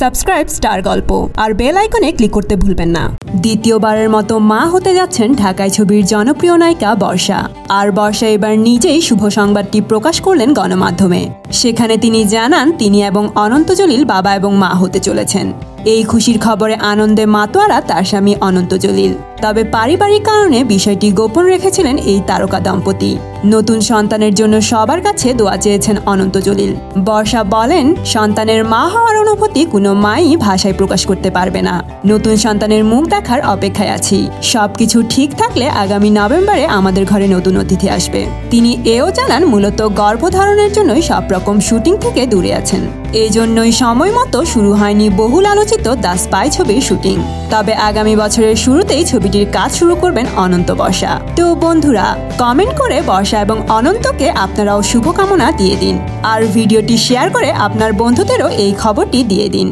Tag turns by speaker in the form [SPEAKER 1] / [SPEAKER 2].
[SPEAKER 1] Subscribe star গল্প আর bell আইকনে click করতে ভুলবেন না। দ্বিতীয়বারের মতো মা হতে যাচ্ছেন ঢাকায় ছবির জনপ্রিয় নায়িকা বর্ষা। আর বর্ষা এবার নিজেই শুভ সংবাদটি প্রকাশ করলেন গণমাধ্যমে। সেখানে তিনি জানান, তিনি এবং অনন্ত জলিল বাবা এবং মা হতে চলেছেন। এই খুশির খবরে আনন্দে মাতোয়ারা তার স্বামী অনন্ত জলিল। তবে পারিবারিক কারণে বিষয়টি গোপন রেখেছিলেন এই তারকা দম্পতি। নতুন সন্তানের জন্য সবার কাছে দোয়া চেয়েছেন অনন্ত জলিল। বর্ষা বলেন, সন্তানের মা হওয়ার অনুভূতি কোনো মাই ভাষায় প্রকাশ করতে পারবে না। নতুন সন্তানের মুখ দেখার অপেক্ষায় আছি। সবকিছু ঠিক থাকলে আগামী নভেম্বরে আমাদের ঘরে নতুন অতিথি আসবে। তিনি এও জানান, মূলত গর্ভধারণের জন্যই সব রকম শুটিং থেকে দূরে আছেন। এই জন্যই সময় মতো শুরু হয়নি বহুল আলোচিত দ্য স্পাই ছবির শুটিং। তবে আগামী বছরের শুরুতেই ছবিটির কাজ শুরু করবেন অনন্ত বর্ষা। তো বন্ধুরা কমেন্ট করে বর্ষা এবং অনন্তকে আপনারাও শুভকামনা দিয়ে দিন। আর ভিডিওটি শেয়ার করে আপনার বন্ধুদেরও এই খবরটি দিয়ে দিন।